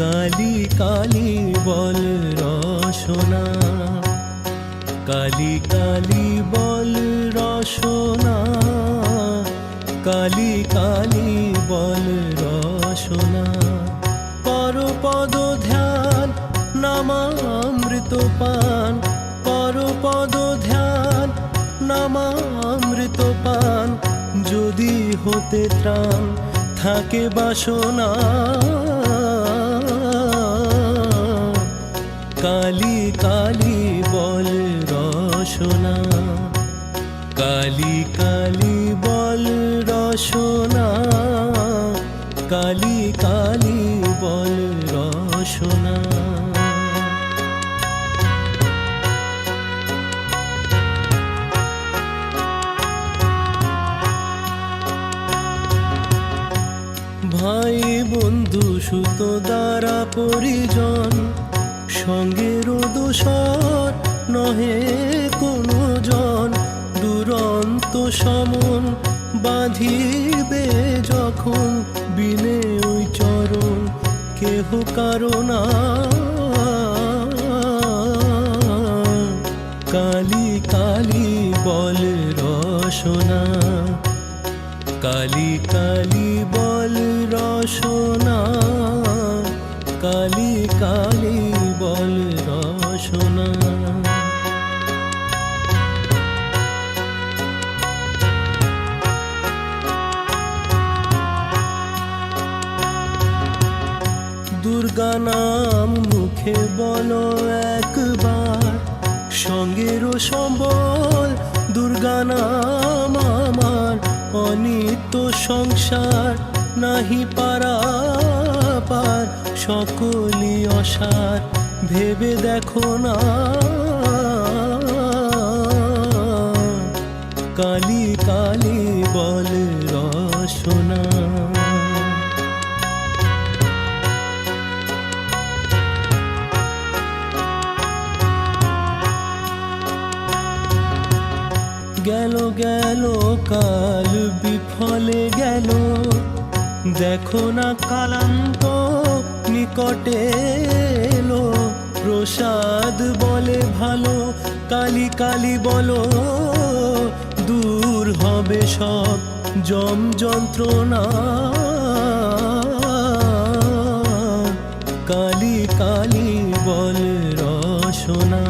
কালি বল রসনা। কালি কালি বল রসনা। কালি কালি বল রসনা। পর পদ ধ্যান, নামামৃত পান। পর পদ ধ্যান, নামামৃত পান। যদি হতে ত্রাণ থাকে বাসনা কালি কালি বল রসনা। কালি কালি বল রসনা। কালি কালি বল রসনা। ভাই বন্ধু সুত দ্বারা পরিজন সঙ্গের দোষর নহে কোনো জন দুরন্ত সমন বাঁধিবে যখন বিনে ওই চরণ, কেহ কারণা কালি কালি বল রসনা, কালি কালি বল রসনা, কালি কালি নাম মুখে বলো একবার সঙ্গেরও সম্বল, দুর্গা নাম আমার, অনিত্য সংসার নাহি পারা পার, সকলই অসার, ভেবে দেখো না। কালি কালি বল রসনা। গেল গেল, কাল বিফলে গেল। দেখো না কালান্ত নিকটে এলো। প্রসাদ বলে ভালো, কালি কালি বলো। দূর হবে সব জম যন্ত্রণা। কালি কালি বল রসনা।